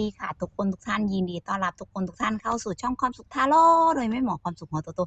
ดีค่ะ ทุกคนทุกท่านยินดีต้อนรับทุกคนทุกท่านเข้าสู่ช่องความสุขทาโร่โดยแม่หมอความสุขหัวโตโต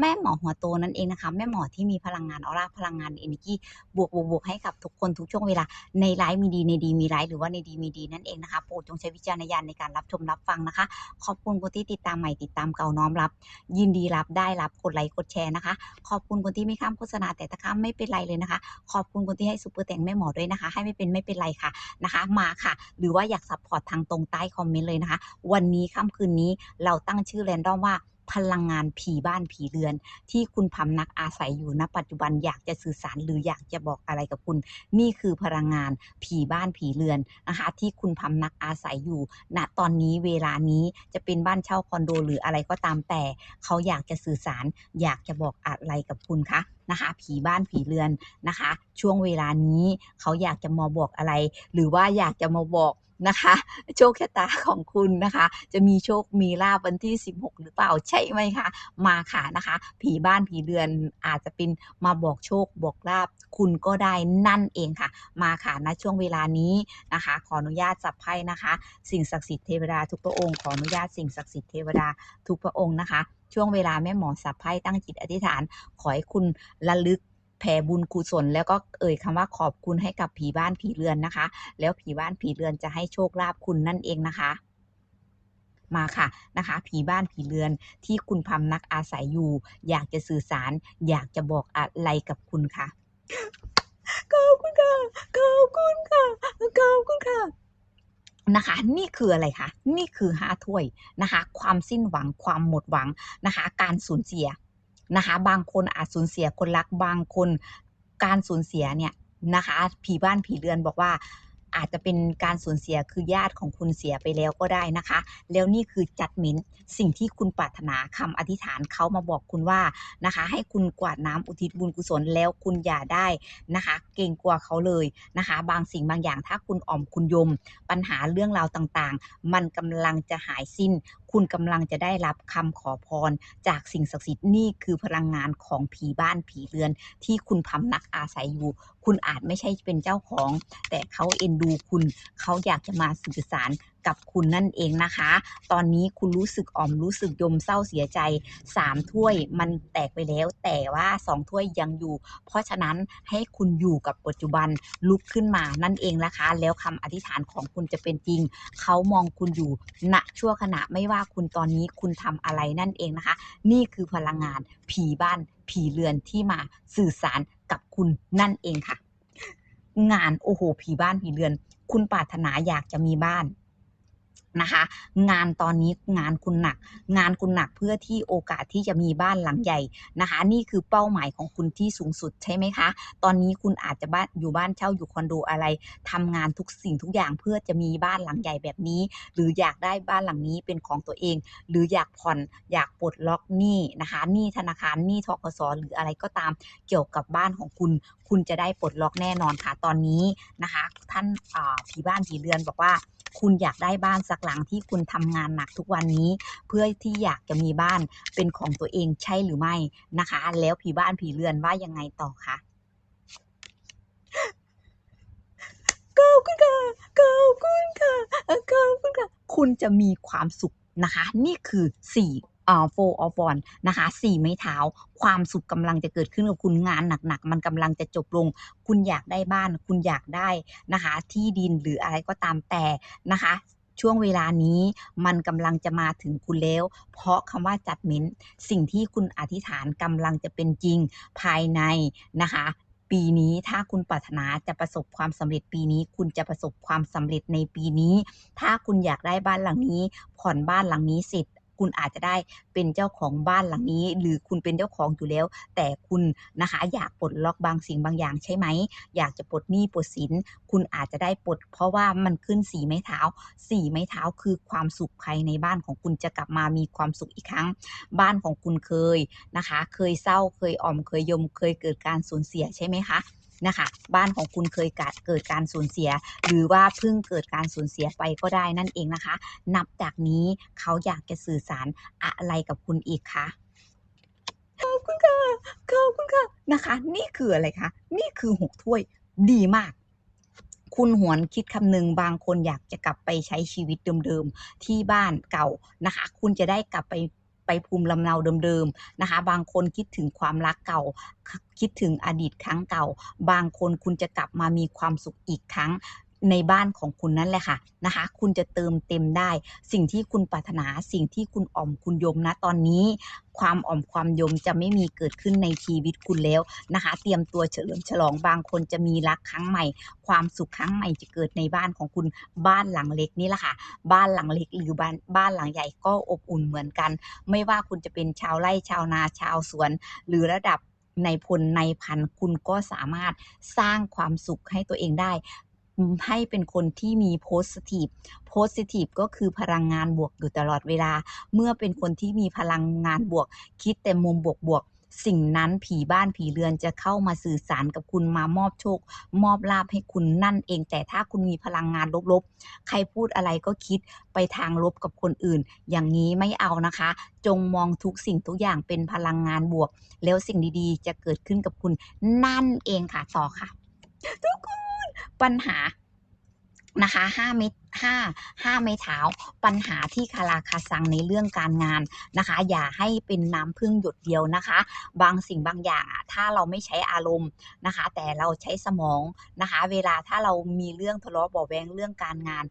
แม่หมอหัวโตนั่นเองนะคะแม่หมอที่มีพลังงานออร่าพลังงานเอเนจีบวกบวกบวกให้กับทุกคนทุกช่วงเวลาในไลฟ์มีดีในดีมีไลฟ์หรือว่าในดีมีดีนั่นเองนะคะโปรดจงใช้วิจารณญาณในการรับชมรับฟังนะคะ ขอบคุณคนที่ติดตามใหม่ติดตามเก่าน้อมรับ ยินดีรับได้รับกดไลค์กดแชร์นะคะ ขอบคุณคนที่ไม่ข้ามโฆษณาแต่ตะข้ามไม่เป็นไรเลยนะคะ ขอบคุณคนที่ให้ซุปเปอร์แต่งแม่หมอด้วยนะคะ ให้ไม่เป็นไม่เป็นไรค่ะนะคะ มาค่ะ หรือว่าอยากซัพพอร์ตทางตรงใต้คอมเมนต์เลยนะคะ วันนี้ค่ำคืนนี้เราตั้งชื่อแรนดอมว่าพลังงานผีบ้านผีเรือน ที่คุณพำนักอาศัยอยู่ณปัจจุบันอยากจะสื่อสารหรืออยากจะบอกอะไรกับคุณ นี่คือพลังงานผีบ้านผีเรือนนะคะที่คุณพำนักอาศัยอยู่ ณตอนนี้เวลานี้จะเป็นบ้านเช่าคอนโดหรืออะไรก็ตามแต่ เขาอยากจะสื่อสาร อยากจะบอกอะไรกับคุณคะนะคะผีบ้านผีเรือนนะคะ ช่วงเวลานี้เขาอยากจะมาบอกอะไร หรือว่าอยากจะมาบอก นะคะ โชคชะตาของคุณนะคะ จะมีโชคมีลาบวันที่ 16 หรือเปล่าใช่ไหมคะมาค่ะนะคะ ผีบ้านผีเรือนอาจจะเป็นมาบอกโชคบอกลาบคุณก็ได้นั่นเองค่ะ มาค่ะณช่วงเวลานี้นะคะ ขออนุญาตจับไพ่นะคะ สิ่งศักดิ์สิทธิ์เทวดาทุกพระองค์ขออนุญาตสิ่งศักดิ์สิทธิ์เทวดาทุกพระองค์นะคะ ช่วงเวลาแม่หมอสับไพ่ตั้งจิตอธิษฐาน ขอให้คุณระลึก แผ่บุญกุศล แล้วก็เอ่ยคำว่าขอบคุณให้กับผีบ้านผีเรือนนะคะ แล้วผีบ้านผีเรือนจะให้โชคลาภคุณนั่นเองนะคะมาค่ะนะคะ ผีบ้านผีเรือนที่คุณพำนักอาศัยอยู่ อยากจะสื่อสาร อยากจะบอกอะไรกับคุณค่ะขอบคุณค่ะขอบคุณค่ะขอบคุณค่ะนะคะ นี่คืออะไรคะนี่คือห้าถ้วยนะคะ ความสิ้นหวังความหมดหวังนะคะ การสูญเสีย นะคะ บางคนอาจสูญเสียคนรักบางคนการสูญเสียเนี่ยนะคะ ผีบ้านผีเรือนบอกว่าอาจจะเป็นการสูญเสียคือญาติของคุณเสียไปแล้วก็ได้นะคะ แล้วนี่คือจัดมินสิ่งที่คุณปรารถนาคำอธิษฐานเขามาบอกคุณว่านะคะ ให้คุณกวาดน้ำอุทิศบุญกุศลแล้วคุณอย่าได้นะคะ เกรงกลัวเขาเลยนะคะ บางสิ่งบางอย่างถ้าคุณอ่อมคุณยม ปัญหาเรื่องราวต่างๆ มันกำลังจะหายสิ้น คุณกำลังจะได้รับคำขอพร จากสิ่งศักดิ์สิทธิ์นี่คือพลังงานของผีบ้านผีเรือน ที่คุณพำนักอาศัยอยู่ คุณอาจไม่ใช่เป็นเจ้าของ แต่เขาเอ็นดูคุณ เขาอยากจะมาสื่อสาร กับคุณนั่นเองนะคะ ตอนนี้คุณรู้สึกอ่อมรู้สึกยมเศร้าเสียใจสามถ้วยมันแตกไปแล้ว แต่ว่าสองถ้วยยังอยู่ เพราะฉะนั้นให้คุณอยู่กับปัจจุบันลุกขึ้นมานั่นเองนะคะ แล้วคำอธิษฐานของคุณจะเป็นจริง เขามองคุณอยู่ณชั่วขณะไม่ว่าคุณตอนนี้คุณทำอะไรนั่นเองนะคะ นี่คือพลังงานผีบ้านผีเรือนที่มาสื่อสารกับคุณนั่นเองค่ะ งานโอ้โหผีบ้านผีเรือน คุณปรารถนาอยากจะมีบ้าน นะคะ งานตอนนี้งานคุณหนัก งานคุณหนักเพื่อที่โอกาสที่จะมีบ้านหลังใหญ่นะคะ นี่คือเป้าหมายของคุณที่สูงสุดใช่ไหมคะ ตอนนี้คุณอาจจะบ้านอยู่บ้านเช่าอยู่คอนโดอะไรทำงานทุกสิ่งทุกอย่างเพื่อจะมีบ้านหลังใหญ่แบบนี้ หรืออยากได้บ้านหลังนี้เป็นของตัวเอง หรืออยากผ่อนอยากปลดล็อกหนี้นะคะหนี้ธนาคารหนี้ทกสหรืออะไรก็ตามเกี่ยวกับบ้านของคุณ คุณจะได้ปลดล็อกแน่นอนค่ะ ตอนนี้นะคะ ท่านผีบ้านผีเรือนบอกว่า คุณอยากได้บ้านสักหลังที่คุณทำงานหนักทุกวันนี้ เพื่อที่อยากจะมีบ้านเป็นของตัวเองใช่หรือไม่นะคะ แล้วผีบ้านผีเรือนว่ายังไงต่อคะขอบคุณค่ะขอบคุณค่ะขอบคุณค่ะ คุณจะมีความสุขนะคะ นี่คือสี่อ่า four of wands นะคะสี่ไม้เท้า ความสุขกำลังจะเกิดขึ้นกับคุณงานหนักๆ มันกำลังจะจบลง คุณอยากได้บ้าน คุณอยากได้นะคะ ที่ดินหรืออะไรก็ตามแต่นะคะ ช่วงเวลานี้มันกำลังจะมาถึงคุณแล้ว เพราะคำว่าจัดเม้นสิ่งที่คุณอธิษฐานกำลังจะเป็นจริงภายในนะคะปีนี้ถ้าคุณปรารถนาจะประสบความสำเร็จปีนี้ คุณจะประสบความสำเร็จในปีนี้ ถ้าคุณอยากได้บ้านหลังนี้ ผ่อนบ้านหลังนี้เสร็จ คุณอาจจะได้เป็นเจ้าของบ้านหลังนี้ หรือคุณเป็นเจ้าของอยู่แล้ว แต่คุณนะคะอยากปลดล็อกบางสิ่งบางอย่างใช่ไหม อยากจะปลดหนี้ปลดสิน คุณอาจจะได้ปลด เพราะว่ามันขึ้นสีไม้เท้าสีไม้เท้าคือความสุขภายในบ้านของคุณจะกลับมามีความสุขอีกครั้ง บ้านของคุณเคยนะคะ เคยเศร้าเคยอ่อมเคยยมเคยเกิดการสูญเสียใช่ไหมคะ นะคะ บ้านของคุณเคยเกิดเกิดการสูญเสีย หรือว่าเพิ่งเกิดการสูญเสียไปก็ได้นั่นเองนะคะ นับจากนี้เขาอยากจะสื่อสารอะไรกับคุณอีกคะขอบคุณค่ะขอบคุณค่ะนะคะ นี่คืออะไรคะนี่คือหกถ้วยดีมากคุณหวนคิดคำหนึ่งบางคนอยากจะกลับไปใช้ชีวิตเดิมๆ ที่บ้านเก่านะคะ คุณจะได้กลับไป ไปภูมิลำเนาเดิมๆนะคะ บางคนคิดถึงความรักเก่า คิดถึงอดีตครั้งเก่า บางคนคุณจะกลับมามีความสุขอีกครั้ง ในบ้านของคุณนั่นแหละค่ะนะคะ คุณจะเติมเต็มได้ สิ่งที่คุณปรารถนาสิ่งที่คุณอ่อมคุณยมนะตอนนี้ ความอ่อมความยมจะไม่มีเกิดขึ้นในชีวิตคุณแล้วนะคะ เตรียมตัวเฉลิมฉลองบางคนจะมีรักครั้งใหม่ ความสุขครั้งใหม่จะเกิดในบ้านของคุณบ้านหลังเล็กนี่แหละค่ะ บ้านหลังเล็กหรือบ้านบ้านหลังใหญ่ก็อบอุ่นเหมือนกัน ไม่ว่าคุณจะเป็นชาวไร่ชาวนาชาวสวน หรือระดับในพลในพันคุณก็สามารถสร้างความสุขให้ตัวเองได้ ให้เป็นคนที่มี positive positive ก็คือพลังงานบวกอยู่ตลอดเวลา เมื่อเป็นคนที่มีพลังงานบวก คิดแต่มุมบวกบวกสิ่งนั้นผีบ้านผีเรือนจะเข้ามาสื่อสารกับคุณมามอบโชค มอบลาภให้คุณนั่นเอง แต่ถ้าคุณมีพลังงานลบๆ ใครพูดอะไรก็คิดไปทางลบกับคนอื่น อย่างนี้ไม่เอานะคะ จงมองทุกสิ่งทุกอย่างเป็นพลังงานบวก แล้วสิ่งดีๆ จะเกิดขึ้นกับคุณนั่นเองค่ะต่อค่ะ ทุกคน ปัญหานะคะ5เม็ด5 5ไม้เท้าปัญหาที่คาราคาซังในเรื่องการงานนะคะ อย่าให้เป็นน้ำพึ่งหยดเดียวนะคะ บางสิ่งบางอย่างอะถ้าเราไม่ใช้อารมณ์นะคะ แต่เราใช้สมองนะคะ เวลาถ้าเรามีเรื่องทะเลาะบาแวงเรื่องการงาน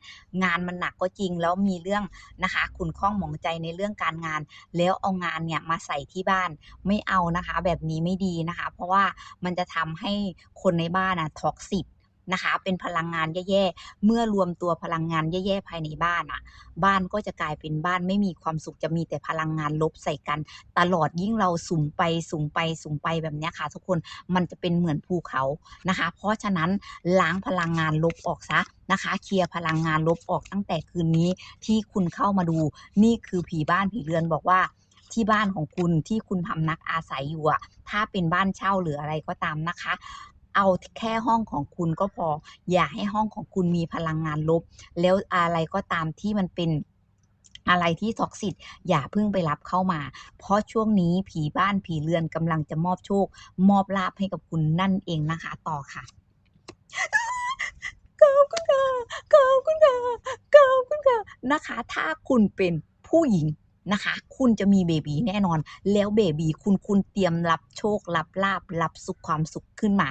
งานมันหนักก็จริงแล้วมีเรื่องนะคะขุนข้องหมองใจในเรื่องการงาน แล้วเอางานเนี่ยมาใส่ที่บ้านไม่เอานะคะ แบบนี้ไม่ดีนะคะ เพราะว่ามันจะทำให้คนในบ้านอะท็อกซิต นะคะ เป็นพลังงานแย่ๆ เมื่อรวมตัวพลังงานแย่ๆภายในบ้านอะบ้านก็จะกลายเป็นบ้านไม่มีความสุขจะมีแต่พลังงานลบใส่กัน ตลอดยิ่งเราสุ่มไปสุ่มไปสุ่มไปแบบนี้ค่ะทุกคนมันจะเป็นเหมือนภูเขานะคะ เพราะฉะนั้นล้างพลังงานลบออกซะนะคะ เคลียร์พลังงานลบออกตั้งแต่คืนนี้ที่คุณเข้ามาดู นี่คือผีบ้านผีเรือนบอกว่าที่บ้านของคุณที่คุณพำนักอาศัยอยู่อะถ้าเป็นบ้านเช่าหรืออะไรก็ตามนะคะ เอาแค่ห้องของคุณก็พอ อย่าให้ห้องของคุณมีพลังงานลบ แล้วอะไรก็ตามที่มันเป็นอะไรที่ท็อกซิตอย่าเพิ่งไปรับเข้ามา เพราะช่วงนี้ผีบ้านผีเรือนกำลังจะมอบโชค มอบลาภให้กับคุณนั่นเองนะคะ ต่อค่ะขอบคุณค่ะขอบคุณค่ะขอบคุณค่ะนะคะ ถ้าคุณเป็นผู้หญิงนะคะ คุณจะมีเบบีแน่นอน แล้วเบบีคุณคุณเตรียมรับโชครับลาบรับสุขความสุขขึ้นมา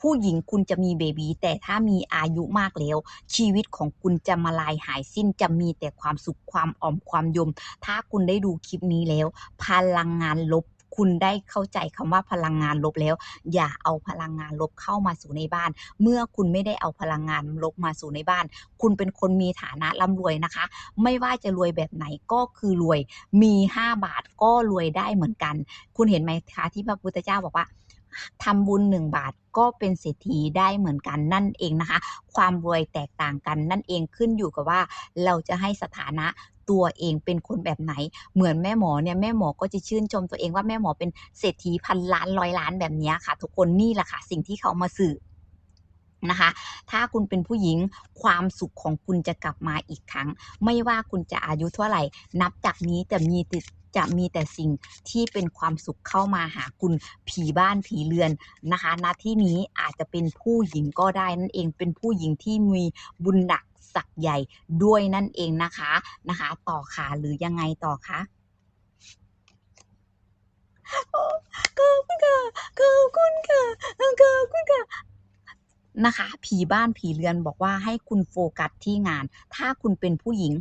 ผู้หญิงคุณจะมีเบบีแต่ถ้ามีอายุมากแล้ว ชีวิตของคุณจะมาลายหายสิ้นจะมีแต่ความสุขความอ่อมความยม ถ้าคุณได้ดูคลิปนี้แล้ว พลังงานลบคุณได้เข้าใจคำว่าพลังงานลบแล้ว อย่าเอาพลังงานลบเข้ามาสู่ในบ้าน เมื่อคุณไม่ได้เอาพลังงานลบมาสู่ในบ้าน คุณเป็นคนมีฐานะร่ำรวยนะคะ ไม่ว่าจะรวยแบบไหนก็คือรวย มี 5 บาทก็รวยได้เหมือนกัน คุณเห็นไหมคะที่พระพุทธเจ้าบอกว่า ทำบุญ 1 บาทก็เป็นเศรษฐีได้เหมือนกันนั่นเองนะคะ ความรวยแตกต่างกันนั่นเองขึ้นอยู่กับว่าเราจะให้สถานะตัวเองเป็นคนแบบไหน เหมือนแม่หมอเนี่ยแม่หมอก็จะชื่นชมตัวเองว่าแม่หมอเป็นเศรษฐีพันล้านร้อยล้านแบบนี้ค่ะ ทุกคนนี่แหละค่ะ สิ่งที่เขามาสื่อนะคะ ถ้าคุณเป็นผู้หญิงความสุขของคุณจะกลับมาอีกครั้ง ไม่ว่าคุณจะอายุเท่าไหร่ นับจากนี้แต่มีติด จะมีแต่สิ่งที่เป็นความสุขเข้ามาหาคุณผีบ้านผีเรือนนะคะณที่นี้อาจจะเป็นผู้หญิงก็ได้นั่นเองเป็นผู้หญิงที่มีบุญหนักศักใหญ่ด้วยนั่นเองนะคะนะคะ ต่อค่ะหรือยังไงต่อคะขอบคุณค่ะขอบคุณค่ะขอบคุณค่ะนะคะ ผีบ้านผีเรือนบอกว่าให้คุณโฟกัสที่งาน ถ้าคุณเป็นผู้หญิง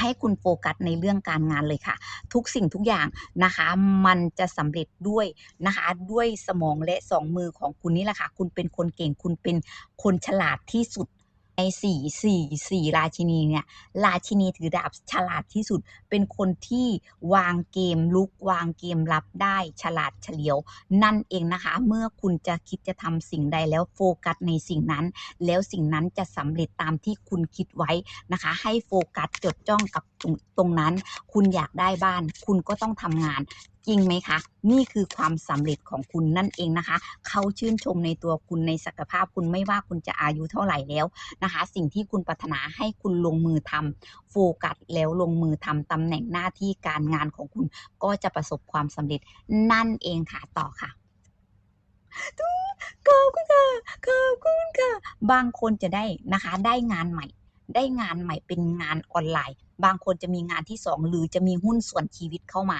ให้คุณโฟกัสในเรื่องการงานเลยค่ะ ทุกสิ่งทุกอย่างนะคะ มันจะสำเร็จด้วยนะคะ ด้วยสมองและสองมือของคุณนี่แหละค่ะ คุณเป็นคนเก่ง คุณเป็นคนฉลาดที่สุด ในสี่สี่สี่ราชินีเนี่ยราชินีถือดาบฉลาดที่สุด เป็นคนที่วางเกมลุกวางเกมรับได้ฉลาดเฉลียว นั่นเองนะคะ เมื่อคุณจะคิดจะทำสิ่งใดแล้วโฟกัสในสิ่งนั้น แล้วสิ่งนั้นจะสำเร็จตามที่คุณคิดไว้นะคะ ให้โฟกัสจดจ้องกับตรงตรงนั้น คุณอยากได้บ้าน คุณก็ต้องทำงาน จริงไหมคะ นี่คือความสำเร็จของคุณนั่นเองนะคะ เขาชื่นชมในตัวคุณในศักยภาพคุณไม่ว่าคุณจะอายุเท่าไหร่แล้วนะคะ สิ่งที่คุณปรารถนาให้คุณลงมือทำโฟกัสแล้วลงมือทำตำแหน่งหน้าที่การงานของคุณก็จะประสบความสำเร็จนั่นเองค่ะต่อค่ะขอบคุณค่ะ ขอบคุณค่ะ บางคนจะได้นะคะ ได้งานใหม่ ได้งานใหม่เป็นงานออนไลน์ บางคนจะมีงานที่ 2 หรือจะมีหุ้นส่วนชีวิตเข้ามา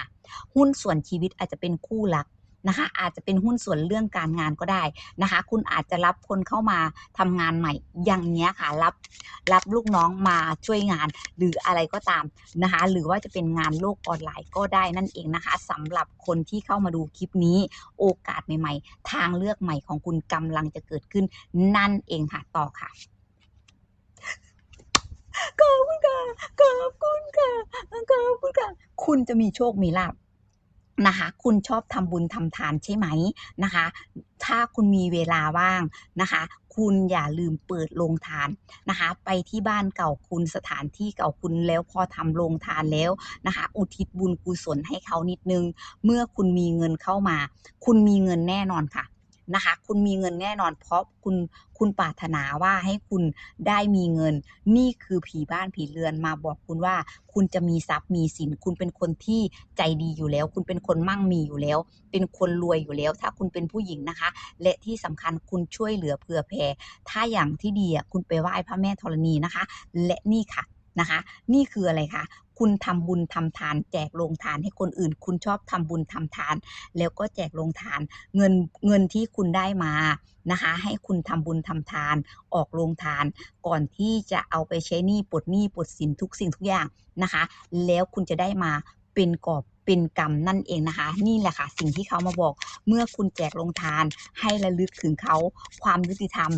หุ้นส่วนชีวิตอาจจะเป็นคู่รักนะคะ อาจจะเป็นหุ้นส่วนเรื่องการงานก็ได้นะคะ คุณอาจจะรับคนเข้ามาทำงานใหม่ อย่างเงี้ยค่ะรับรับลูกน้องมาช่วยงานหรืออะไรก็ตามนะคะ หรือว่าจะเป็นงานโลกออนไลน์ก็ได้นั่นเองนะคะสำหรับคนที่เข้ามาดูคลิปนี้ โอกาสใหม่ ๆ ทางเลือกใหม่ของคุณกำลังจะเกิดขึ้นนั่นเองค่ะต่อค่ะ ขอบคุณค่ะขอบคุณค่ะขอบคุณค่ะ คุณจะมีโชคมีลาภนะคะ คุณชอบทำบุญทำทานใช่ไหมนะคะ ถ้าคุณมีเวลาว่างนะคะคุณอย่าลืมเปิดโรงทานนะคะ ไปที่บ้านเก่าคุณสถานที่เก่าคุณแล้วพอทำโรงทานแล้วนะคะ อุทิศบุญกุศลให้เขานิดนึง เมื่อคุณมีเงินเข้ามา คุณมีเงินแน่นอนค่ะ นะคะ คุณมีเงินแน่นอน เพราะคุณคุณปรารถนาว่าให้คุณได้มีเงิน นี่คือผีบ้านผีเรือนมาบอกคุณว่า คุณจะมีทรัพย์มีสิน คุณเป็นคนที่ใจดีอยู่แล้ว คุณเป็นคนมั่งมีอยู่แล้ว เป็นคนรวยอยู่แล้ว ถ้าคุณเป็นผู้หญิงนะคะ และที่สำคัญคุณช่วยเหลือเผื่อแผ่ถ้าอย่างที่ดีอะคุณไปไหว้พระแม่ธรณีนะคะ และนี่ค่ะ นะคะ นี่คืออะไรคะคุณทำบุญทำทาน แจกโรงทานให้คนอื่น คุณชอบทำบุญทำทาน แล้วก็แจกโรงทาน เงินเงินที่คุณได้มานะคะ ให้คุณทำบุญทำทาน ออกโรงทาน ก่อนที่จะเอาไปใช้หนี้ปลดหนี้ปลดสินทุกสิ่งทุกอย่างนะคะ แล้วคุณจะได้มาเป็นกอบเป็นกรรมนั่นเองนะคะ นี่แหละค่ะ สิ่งที่เขามาบอก เมื่อคุณแจกโรงทานให้ระลึกถึงเขาความยุติธรรม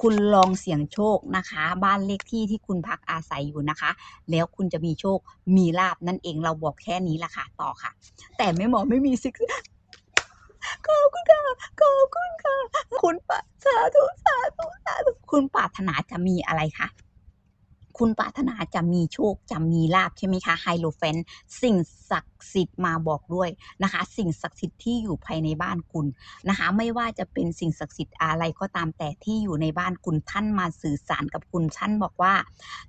คุณลองเสี่ยงโชคนะคะ บ้านเลขที่ที่คุณพักอาศัยอยู่นะคะ แล้วคุณจะมีโชคมีลาบนั่นเองเราบอกแค่นี้ละค่ะ ต่อค่ะ แต่ไม่หมอไม่มีซิกขอบคุณค่ะขอบคุณค่ะ คุณปาสาธุสาธุสาธุคุณปรารถนาจะมีอะไรคะ คุณปรารถนาจะมีโชคจะมีลาบใช่ไหมคะไฮโลแฟนสิ่งศักดิ์สิทธิ์มาบอกด้วยนะคะ สิ่งศักดิ์สิทธิ์ที่อยู่ภายในบ้านคุณนะคะ ไม่ว่าจะเป็นสิ่งศักดิ์สิทธิ์อะไรก็ตามแต่ที่อยู่ในบ้านคุณท่านมาสื่อสารกับคุณท่านบอกว่า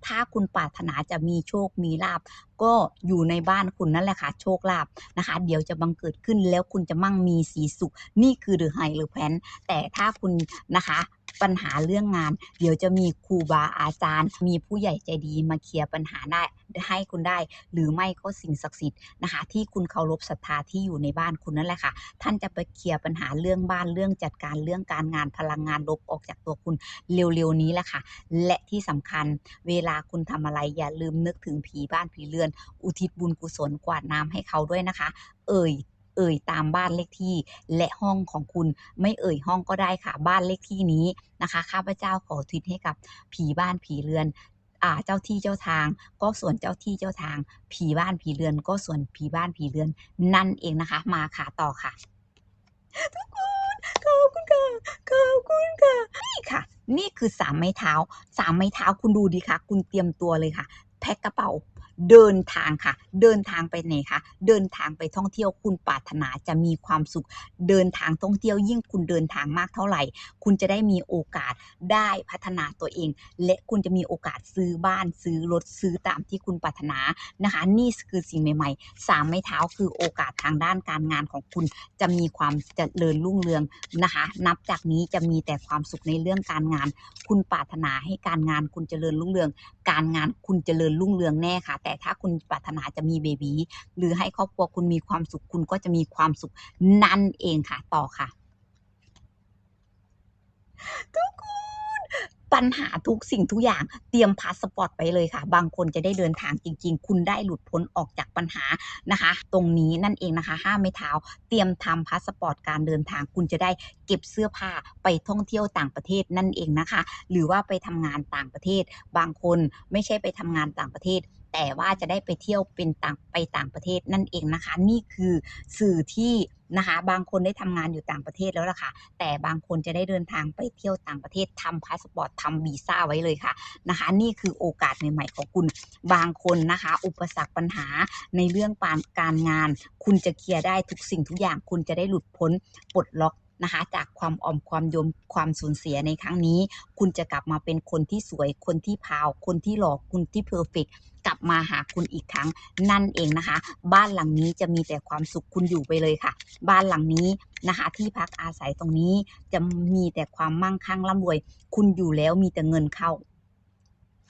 ถ้าคุณปรารถนาจะมีโชคมีลาบก็อยู่ในบ้านคุณนั่นแหละค่ะโชคลาภนะคะ เดี๋ยวจะบังเกิดขึ้นแล้วคุณจะมั่งมีสีสุข นี่คือเดอะไฮหรือแพนแต่ถ้าคุณนะคะ ปัญหาเรื่องงาน เดี๋ยวจะมีครูบาอาจารย์ มีผู้ใหญ่ใจดีมาเคลียร์ปัญหาได้ให้คุณได้ หรือไม่ก็สิ่งศักดิ์สิทธิ์นะคะ ที่คุณเคารพศรัทธาที่อยู่ในบ้านคุณนั่นแหละค่ะ ท่านจะไปเคลียร์ปัญหาเรื่องบ้านเรื่องจัดการเรื่องการงานพลังงานลบออกจากตัวคุณเร็วๆนี้แหละค่ะ และที่สำคัญเวลาคุณทำอะไรอย่าลืมนึกถึงผีบ้านผีเรือน อุทิศบุญกุศลกวาดน้ำให้เขาด้วยนะคะ เอ่ย เอ่ยตามบ้านเลขที่ และห้องของคุณไม่เอ่ยห้องก็ได้ค่ะ บ้านเลขที่นี้นะคะข้าพเจ้าขอทิศให้กับผีบ้านผีเรือนอ่าเจ้าที่เจ้าทางก็ส่วนเจ้าที่เจ้าทาง ผีบ้านผีเรือน ก็ส่วนผีบ้านผีเรือน นั่นเองนะคะ มาค่ะต่อค่ะ ทุกคนขอบคุณค่ะขอบคุณค่ะนี่ค่ะ นี่คือสามไม้เท้าสามไม้เท้าคุณดูดีค่ะ คุณเตรียมตัวเลยค่ะ แพ็คกระเป๋า เดินทางค่ะ เดินทางไปไหนคะ เดินทางไปท่องเที่ยวคุณปรารถนาจะมีความสุข เดินทางท่องเที่ยวยิ่งคุณเดินทางมากเท่าไหร่ คุณจะได้มีโอกาสได้พัฒนาตัวเอง และคุณจะมีโอกาสซื้อบ้านซื้อรถซื้อตามที่คุณปรารถนานะคะ นี่คือสิ่งใหม่ๆสามไม้เท้าคือโอกาสทางด้านการงานของคุณจะมีความเจริญรุ่งเรืองนะคะ นับจากนี้จะมีแต่ความสุขในเรื่องการงาน คุณปรารถนาให้การงานคุณเจริญรุ่งเรือง การงานคุณเจริญรุ่งเรืองแน่ค่ะแต่แต่ถ้าคุณปรารถนาจะมีเบบีหรือให้ครอบครัวคุณมีความสุขคุณก็จะมีความสุขนั่นเองค่ะต่อค่ะ ทุกคนปัญหาทุกสิ่งทุกอย่างเตรียมพาสปอร์ตไปเลยค่ะ บางคนจะได้เดินทางจริง ๆ คุณได้หลุดพ้นออกจากปัญหานะคะ ตรงนี้นั่นเองนะคะห้ามไม่เท้า เตรียมทำพาสปอร์ตการเดินทางคุณจะได้เก็บเสื้อผ้าไปท่องเที่ยวต่างประเทศนั่นเองนะคะ หรือว่าไปทำงานต่างประเทศ บางคนไม่ใช่ไปทำงานต่างประเทศ แต่ว่าจะได้ไปเที่ยวเป็นต่างไปต่างประเทศนั่นเองนะคะ นี่คือสื่อที่นะคะ บางคนได้ทำงานอยู่ต่างประเทศแล้วล่ะค่ะ แต่บางคนจะได้เดินทางไปเที่ยวต่างประเทศทำพาสปอร์ตทำวีซ่าไว้เลยค่ะนะคะ นี่คือโอกาสใหม่ๆของคุณ บางคนนะคะ อุปสรรคปัญหาในเรื่องการงาน คุณจะเคลียร์ได้ทุกสิ่งทุกอย่าง คุณจะได้หลุดพ้นปลดล็อก นะคะ จากความอ่อมความยมความสูญเสียในครั้งนี้ คุณจะกลับมาเป็นคนที่สวย คนที่พาว คนที่หล่อคุณที่เพอร์เฟกกลับมาหาคุณอีกครั้งนั่นเองนะคะ บ้านหลังนี้จะมีแต่ความสุขคุณอยู่ไปเลยค่ะ บ้านหลังนี้นะคะ ที่พักอาศัยตรงนี้จะมีแต่ความมั่งคั่งร่ำรวย คุณอยู่แล้วมีแต่เงินเข้า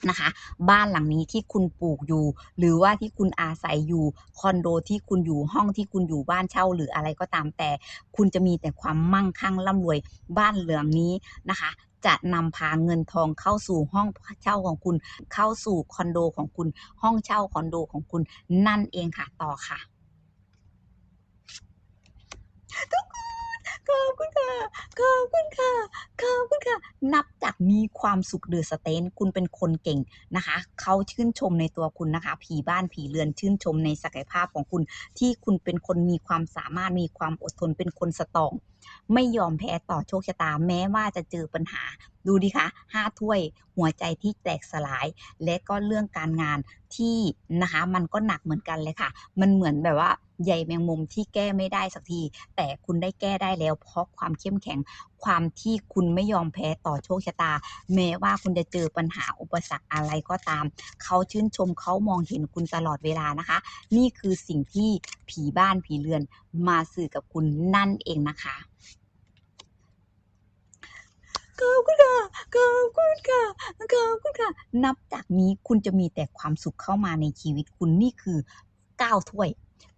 นะคะ บ้านหลังนี้ที่คุณปลูกอยู่ หรือว่าที่คุณอาศัยอยู่คอนโดที่คุณอยู่ห้องที่คุณอยู่บ้านเช่าหรืออะไรก็ตามแต่ คุณจะมีแต่ความมั่งคั่งร่ำรวยบ้านเหลืองนี้นะคะจะนำพาเงินทองเข้าสู่ห้องเช่าของคุณ เข้าสู่คอนโดของคุณ ห้องเช่าคอนโดของคุณนั่นเองค่ะ ต่อค่ะ ขอบคุณค่ะ ขอบคุณค่ะ ขอบคุณค่ะ นับจากมีความสุขเดือสเตนคุณเป็นคนเก่งนะคะ เขาชื่นชมในตัวคุณนะคะ ผีบ้านผีเรือนชื่นชมในศักยภาพของคุณ ที่คุณเป็นคนมีความสามารถมีความอดทนเป็นคนสตอง ไม่ยอมแพ้ต่อโชคชะตาแม้ว่าจะเจอปัญหา ดูดิคะห้าถ้วย หัวใจที่แตกสลาย และก็เรื่องการงานที่นะคะ มันก็หนักเหมือนกันเลยค่ะ มันเหมือนแบบว่า ใยแมงมุมที่แก้ไม่ได้สักที แต่คุณได้แก้ได้แล้ว เพราะความเข้มแข็ง ความที่คุณไม่ยอมแพ้ต่อโชคชะตา แม้ว่าคุณจะเจอปัญหาอุปสรรคอะไรก็ตาม เขาชื่นชมเขามองเห็นคุณตลอดเวลานะคะ นี่คือสิ่งที่ผีบ้านผีเรือนมาสื่อกับคุณนั่นเองนะคะขอบคุณค่ะขอบคุณค่ะขอบคุณค่ะ นับจากนี้คุณจะมีแต่ความสุขเข้ามาในชีวิตคุณนี่คือเก้าถ้วย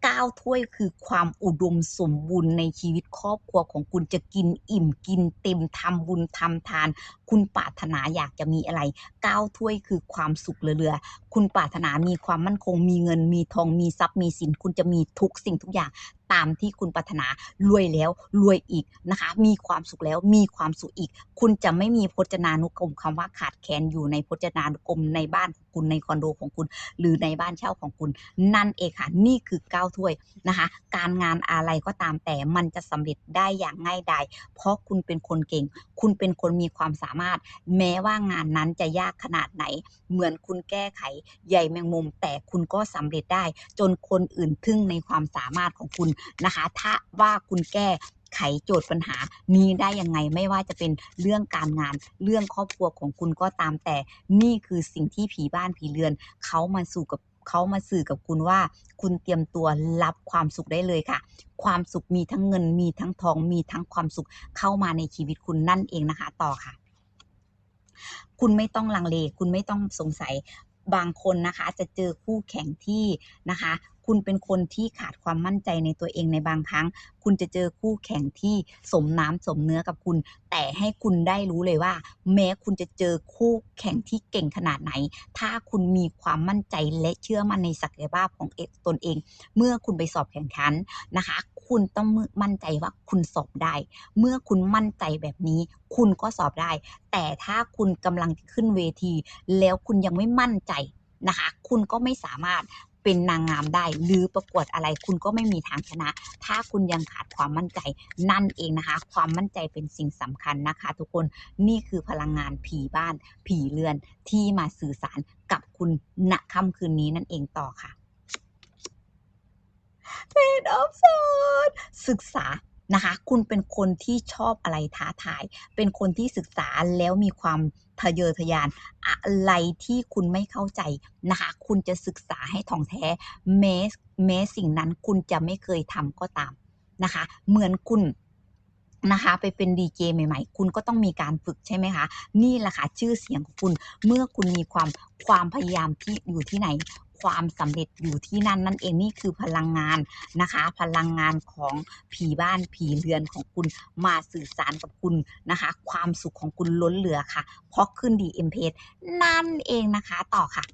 เก้าถ้วยคือความอุดมสมบูรณ์ในชีวิตครอบครัวของคุณจะกินอิ่มกินเต็มทำบุญทำทาน คุณปรารถนาอยากจะมีอะไรเก้าถ้วยคือความสุขเหลือๆคุณปรารถนามีความมั่นคงมีเงินมีทองมีทรัพย์มีสิน คุณจะมีทุกสิ่งทุกอย่างตามที่คุณปรารถนารวยแล้วรวยอีกนะคะ มีความสุขแล้วมีความสุขอีก คุณจะไม่มีพจนานุกรมคำว่าขาดแคลนอยู่ในพจนานุกรมในบ้านของคุณในคอนโดของคุณ หรือในบ้านเช่าของคุณ นั่นเองค่ะนี่คือเก้าถ้วยนะคะ การงานอะไรก็ตามแต่มันจะสำเร็จได้อย่างง่ายดายเพราะคุณเป็นคนเก่ง คุณเป็นคนมีความสามารถ แม้ว่างานนั้นจะยากขนาดไหน เหมือนคุณแก้ไขใยแมงมุม แต่คุณก็สำเร็จได้ จนคนอื่นทึ่งในความสามารถของคุณนะคะ ถ้าว่าคุณแก้ไขโจทย์ปัญหานี้ได้ยังไงไม่ว่าจะเป็นเรื่องการงานเรื่องครอบครัวของคุณก็ตามแต่นี่คือสิ่งที่ผีบ้านผีเรือนเขามาสู่กับ เขามาสื่อกับคุณว่า คุณเตรียมตัวรับความสุขได้เลยค่ะ ความสุขมีทั้งเงินมีทั้งทองมีทั้งความสุขเข้ามาในชีวิตคุณนั่นเองนะคะ ต่อค่ะ คุณไม่ต้องลังเล คุณไม่ต้องสงสัยบางคนนะคะจะเจอคู่แข่งที่นะคะคุณเป็นคนที่ขาดความมั่นใจในตัวเองในบางครั้ง คุณจะเจอคู่แข่งที่สมน้ำสมเนื้อกับคุณ แต่ให้คุณได้รู้เลยว่า แม้คุณจะเจอคู่แข่งที่เก่งขนาดไหน ถ้าคุณมีความมั่นใจและเชื่อมั่นในศักยภาพของเอตนเอง เมื่อคุณไปสอบแข่งขันนะคะ คุณต้องมั่นใจว่าคุณสอบได้ เมื่อคุณมั่นใจแบบนี้ คุณก็สอบได้ แต่ถ้าคุณกำลังขึ้นเวที แล้วคุณยังไม่มั่นใจนะคะ คุณก็ไม่สามารถ เป็นนางงามได้ หรือประกวดอะไรคุณก็ไม่มีทางชนะ ถ้าคุณยังขาดความมั่นใจนั่นเองนะคะ ความมั่นใจเป็นสิ่งสำคัญนะคะ ทุกคนนี่คือพลังงานผีบ้าน ผีเรือนที่มาสื่อสารกับคุณณค่ำคืนนี้นั่นเองต่อค่ะเป็นออฟสดศึกษา นะคะ คุณเป็นคนที่ชอบอะไรท้าทาย เป็นคนที่ศึกษาแล้วมีความทะเยอทะยานอะไรที่คุณไม่เข้าใจนะคะ คุณจะศึกษาให้ท่องแท้แม้แม้สิ่งนั้นคุณจะไม่เคยทำก็ตามนะคะ เหมือนคุณนะคะไปเป็นดีเจใหม่ ๆ คุณก็ต้องมีการฝึกใช่ไหมคะ นี่แหละค่ะชื่อเสียงของคุณ เมื่อคุณมีความความพยายามที่อยู่ที่ไหน ความสำเร็จอยู่ที่นั่นนั่นเองนี่คือพลังงานนะคะ พลังงานของผีบ้านผีเรือนของคุณมาสื่อสารกับคุณนะคะ ความสุขของคุณล้นเหลือค่ะ เพราะขึ้นดีเอ็มเพนั่นเองนะคะต่อค่ะ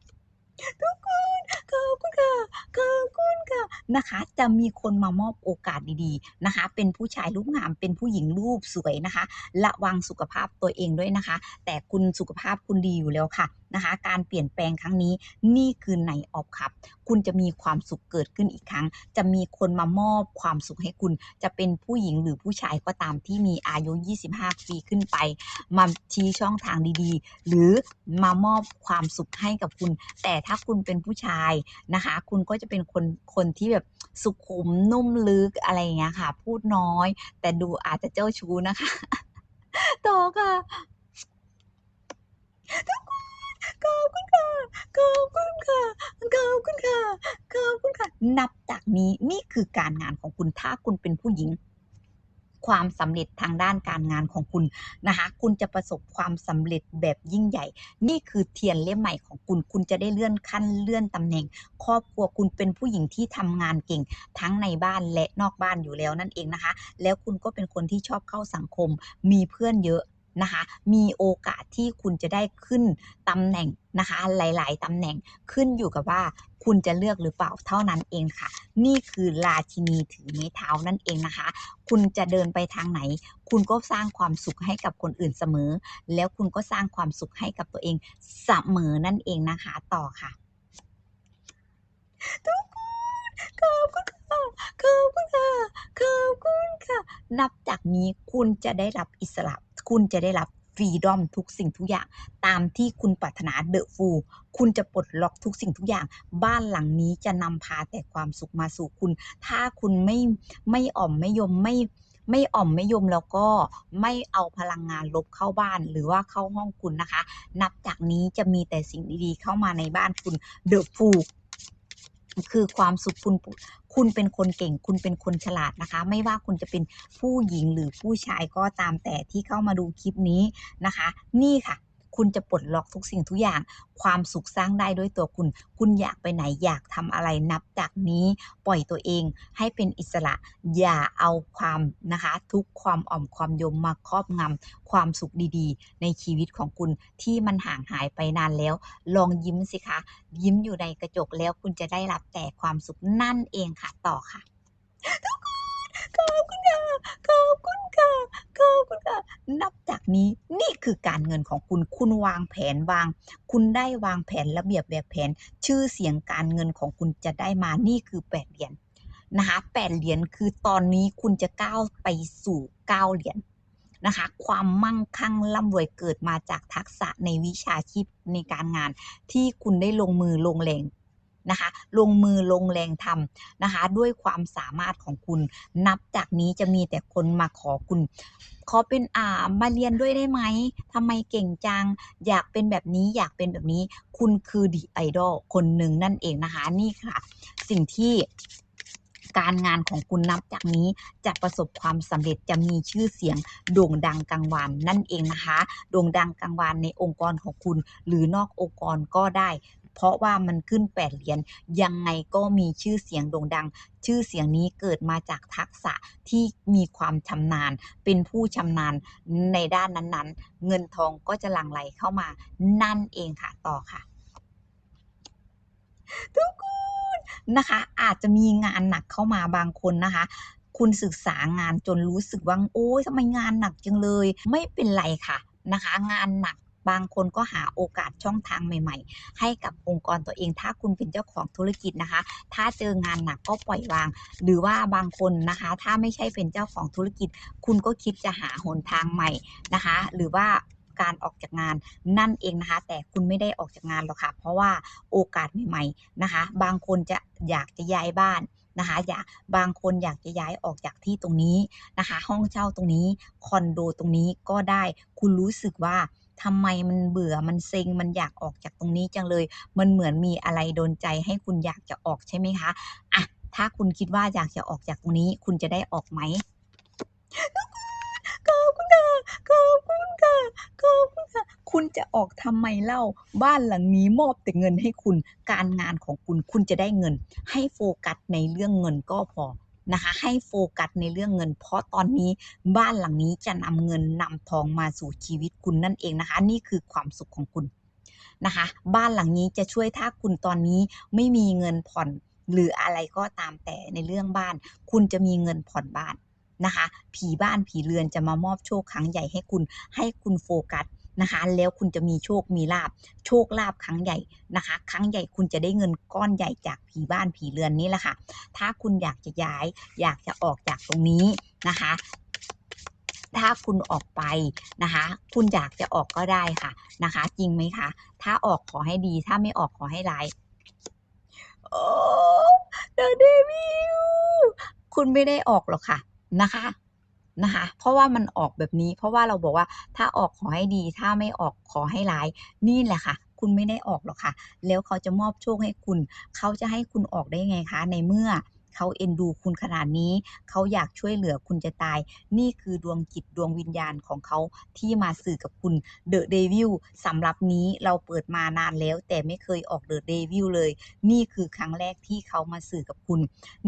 ทุกคนขอบคุณค่ะขอบคุณค่ะนะคะ จะมีคนมามอบโอกาสดีๆนะคะ เป็นผู้ชายรูปงาม เป็นผู้หญิงรูปสวยนะคะ ระวังสุขภาพตัวเองด้วยนะคะ แต่คุณสุขภาพคุณดีอยู่แล้วค่ะ นะคะ การเปลี่ยนแปลงครั้งนี้นี่คือไหนออฟครับ คุณจะมีความสุขเกิดขึ้นอีกครั้ง จะมีคนมามอบความสุขให้คุณ จะเป็นผู้หญิงหรือผู้ชายก็ตามที่มีอายุ 25 ปีขึ้นไป มาชี้ช่องทางดีๆ หรือมามอบความสุขให้กับคุณ แต่ถ้าคุณเป็นผู้ชายนะคะ คุณก็จะเป็นคนคนที่แบบสุขุมนุ่มลึกอะไรอย่างเงี้ยค่ะ พูดน้อย แต่ดูอาจจะเจ้าชู้นะคะต่อค่ะทุกคน ขอบคุณค่ะ ขอบคุณค่ะ ขอบคุณค่ะ ขอบคุณค่ะ นับจากนี้นี่คือการงานของคุณถ้าคุณเป็นผู้หญิง ความสำเร็จทางด้านการงานของคุณนะคะ คุณจะประสบความสำเร็จแบบยิ่งใหญ่ นี่คือเทียนเล่มใหม่ของคุณ คุณจะได้เลื่อนขั้นเลื่อนตำแหน่ง ครอบครัวคุณเป็นผู้หญิงที่ทำงานเก่ง ทั้งในบ้านและนอกบ้านอยู่แล้วนั่นเองนะคะ แล้วคุณก็เป็นคนที่ชอบเข้าสังคม มีเพื่อนเยอะ นะคะมีโอกาสที่คุณจะได้ขึ้นตำแหน่งนะคะหลาย ๆตำแหน่งขึ้นอยู่กับว่าคุณจะเลือกหรือเปล่าเท่านั้นเองค่ะ นี่คือราชินีถือไม้เท้านั่นเองนะคะ คุณจะเดินไปทางไหน คุณก็สร้างความสุขให้กับคนอื่นเสมอ แล้วคุณก็สร้างความสุขให้กับตัวเองเสมอนั่นเองนะคะต่อค่ะทุกคนขอบคุณค่ะขอบคุณค่ะขอบคุณค่ะ นับจากนี้คุณจะได้รับอิสระ คุณจะได้รับฟรีดอมทุกสิ่งทุกอย่าง ตามที่คุณปรารถนาเดอะฟูคุณจะปลดล็อกทุกสิ่งทุกอย่าง บ้านหลังนี้จะนำพาแต่ความสุขมาสู่คุณ ถ้าคุณไม่ไม่อ่อมไม่ยมไม่ไม่อ่อมไม่ยมแล้วก็ไม่เอาพลังงานลบเข้าบ้านหรือว่าเข้าห้องคุณนะคะ นับจากนี้จะมีแต่สิ่งดีๆ เข้ามาในบ้านคุณเดอะฟู คือความสุขคุณคุณเป็นคนเก่ง คุณเป็นคนฉลาดนะคะ ไม่ว่าคุณจะเป็นผู้หญิงหรือผู้ชายก็ตามแต่ที่เข้ามาดูคลิปนี้นะคะ นี่ค่ะ คุณจะปลดล็อกทุกสิ่งทุกอย่าง ความสุขสร้างได้ด้วยตัวคุณ คุณอยากไปไหนอยากทำอะไรนับจากนี้ ปล่อยตัวเองให้เป็นอิสระ อย่าเอาความนะคะทุกความอ่อมความยมมาครอบงำความสุขดีๆ ในชีวิตของคุณที่มันห่างหายไปนานแล้ว ลองยิ้มสิคะ ยิ้มอยู่ในกระจกแล้วคุณจะได้รับแต่ความสุขนั่นเองค่ะต่อค่ะทุกคนขอบคุณค่ะขอบคุณค่ะขอบคุณค่ะนับจากนี้ คือการเงินของคุณ คุณวางแผนวาง คุณได้วางแผนระเบียบแบบแผน ชื่อเสียงการเงินของคุณจะได้มา นี่คือแปดเหรียญนะคะแปดเหรียญคือตอนนี้คุณจะก้าวไปสู่เก้าเหรียญนะคะ ความมั่งคั่งร่ำรวยเกิดมาจากทักษะในวิชาชีพในการงาน ที่คุณได้ลงมือลงแรง นะคะ ลงมือลงแรงทำนะคะ ด้วยความสามารถของคุณ นับจากนี้จะมีแต่คนมาขอคุณ ขอเป็นอ่ามาเรียนด้วยได้ไหมทำไมเก่งจัง อยากเป็นแบบนี้อยากเป็นแบบนี้ คุณคือดีไอดอลคนหนึ่งนั่นเองนะคะ นี่ค่ะ สิ่งที่การงานของคุณนับจากนี้จะประสบความสำเร็จจะมีชื่อเสียงโด่งดังกลางวานนั่นเองนะคะ โด่งดังกลางวานในองค์กรของคุณ หรือนอกองค์กรก็ได้ เพราะว่ามันขึ้นแปดเหรียญยังไงก็มีชื่อเสียงโด่งดัง ชื่อเสียงนี้เกิดมาจากทักษะที่มีความชำนาญ เป็นผู้ชำนาญในด้านนั้นๆ เงินทองก็จะหลั่งไหลเข้ามานั่นเองค่ะต่อค่ะ ทุกคนนะคะ อาจจะมีงานหนักเข้ามาบางคนนะคะคุณศึกษางานจนรู้สึกว่าโอ้ยทำไมงานหนักจังเลย ไม่เป็นไรค่ะนะคะ งานหนัก บางคนก็หาโอกาสช่องทางใหม่ ๆ ให้กับองค์กรตัวเอง ถ้าคุณเป็นเจ้าของธุรกิจนะคะ ถ้าเจองานหนักก็ปล่อยวาง หรือว่าบางคนนะคะ ถ้าไม่ใช่เป็นเจ้าของธุรกิจ คุณก็คิดจะหาหนทางใหม่นะคะ หรือว่าการออกจากงานนั่นเองนะคะ แต่คุณไม่ได้ออกจากงานหรอกค่ะ เพราะว่าโอกาสใหม่ๆนะคะ บางคนจะอยากจะย้ายบ้านนะคะอยากบางคนอยากจะย้ายออกจากที่ตรงนี้นะคะ ห้องเช่าตรงนี้คอนโดตรงนี้ก็ได้คุณรู้สึกว่า ทำไมมันเบื่อมันเซ็งมันอยากออกจากตรงนี้จังเลย มันเหมือนมีอะไรโดนใจให้คุณอยากจะออกใช่ไหมคะอะถ้าคุณคิดว่าอยากจะออกจากตรงนี้ คุณจะได้ออกไหมขอบคุณค่ะขอบคุณค่ะขอบคุณค่ะคุณจะออกทำไมเล่า บ้านหลังนี้มอบแต่เงินให้คุณ การงานของคุณ คุณจะได้เงิน ให้โฟกัสในเรื่องเงินก็พอ นะคะ ให้โฟกัสในเรื่องเงิน เพราะตอนนี้บ้านหลังนี้จะนำเงินนำทองมาสู่ชีวิตคุณนั่นเองนะคะ นี่คือความสุขของคุณนะคะ บ้านหลังนี้จะช่วยถ้าคุณตอนนี้ไม่มีเงินผ่อนหรืออะไรก็ตามแต่ในเรื่องบ้าน คุณจะมีเงินผ่อนบ้านนะคะ ผีบ้านผีเรือนจะมามอบโชคครั้งใหญ่ให้คุณ ให้คุณโฟกัส นะคะ แล้วคุณจะมีโชคมีลาบโชคลาบครั้งใหญ่นะคะ ครั้งใหญ่คุณจะได้เงินก้อนใหญ่จากผีบ้านผีเรือนนี้แหละค่ะ ถ้าคุณอยากจะย้ายอยากจะออกจากตรงนี้นะคะ ถ้าคุณออกไปนะคะ คุณอยากจะออกก็ได้ค่ะนะคะ จริงไหมคะ ถ้าออกขอให้ดี ถ้าไม่ออกขอให้ร้ายโอ้เดอะเดวิลคุณไม่ได้ออกหรอกค่ะนะคะ นะคะ เพราะว่ามันออกแบบนี้ เพราะว่าเราบอกว่าถ้าออกขอให้ดี ถ้าไม่ออกขอให้ร้าย นี่แหละค่ะ คุณไม่ได้ออกหรอกค่ะ แล้วเขาจะมอบโชคให้คุณ เขาจะให้คุณออกได้ไงคะ ในเมื่อเขาเอ็นดูคุณขนาดนี้ เขาอยากช่วยเหลือคุณจะตาย นี่คือดวงจิตดวงวิญญาณของเขาที่มาสื่อกับคุณเดอะเดวิลสำหรับนี้เราเปิดมานานแล้ว แต่ไม่เคยออกเดอะเดวิลเลย นี่คือครั้งแรกที่เขามาสื่อกับคุณ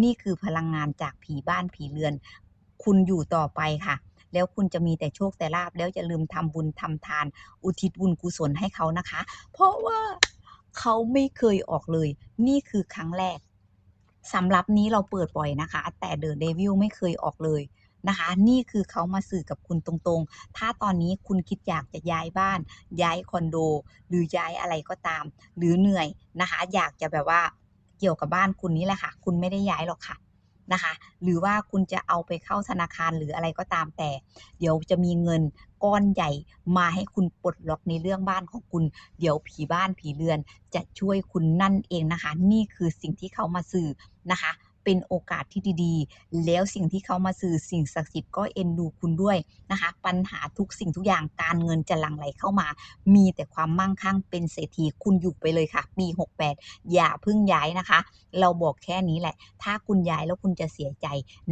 นี่คือพลังงานจากผีบ้านผีเรือน คุณอยู่ต่อไปค่ะ แล้วคุณจะมีแต่โชคแต่ลาบแล้วอย่าลืมทำบุญทำทาน อุทิศบุญกุศลให้เขานะคะ เพราะว่าเขาไม่เคยออกเลย นี่คือครั้งแรกสำหรับนี้เราเปิดบ่อยนะคะ แต่เดอะเดวิลไม่เคยออกเลยนะคะ นี่คือเขามาสื่อกับคุณตรงๆ ถ้าตอนนี้คุณคิดอยากจะย้ายบ้าน ย้ายคอนโด หรือย้ายอะไรก็ตาม หรือเหนื่อยนะคะ อยากจะแบบว่าเกี่ยวกับบ้านคุณนี่แหละค่ะ คุณไม่ได้ย้ายหรอกค่ะ นะคะ หรือว่าคุณจะเอาไปเข้าธนาคารหรืออะไรก็ตามแต่ เดี๋ยวจะมีเงินก้อนใหญ่มาให้คุณปลดล็อกในเรื่องบ้านของคุณ เดี๋ยวผีบ้านผีเรือนจะช่วยคุณนั่นเองนะคะ นี่คือสิ่งที่เขามาสื่อนะคะ เป็นโอกาสที่ดีๆ แล้วสิ่งที่เขามาสื่อสิ่งศักดิ์สิทธิ์ก็เอ็นดูคุณด้วยนะคะ ปัญหาทุกสิ่งทุกอย่างการเงินจะหลั่งไหลเข้ามา มีแต่ความมั่งคั่งเป็นเศรษฐีคุณอยู่ไปเลยค่ะ ปี 68 อย่าเพิ่งย้ายนะคะ เราบอกแค่นี้แหละ ถ้าคุณย้ายแล้วคุณจะเสียใจ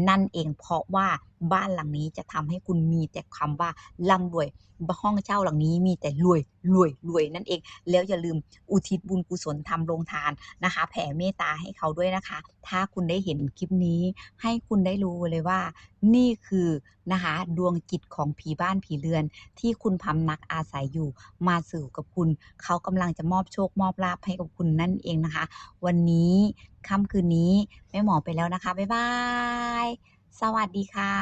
นั่นเองเพราะว่า บ้านหลังนี้จะทำให้คุณมีแต่คำว่าร่ำรวย ห้องเช่าหลังนี้มีแต่รวยรวยรวยนั่นเอง แล้วอย่าลืมอุทิศบุญกุศลทำโรงทานนะคะ แผ่เมตตาให้เขาด้วยนะคะ ถ้าคุณได้เห็นคลิปนี้ ให้คุณได้รู้เลยว่า นี่คือนะคะดวงจิตของผีบ้านผีเรือน ที่คุณพำนักอาศัยอยู่ มาสู่กับคุณ เขากำลังจะมอบโชคมอบลาภให้กับคุณนั่นเองนะคะ วันนี้ค่ำคืนนี้แม่หมอไปแล้วนะคะบ๊ายบายสวัสดีค่ะ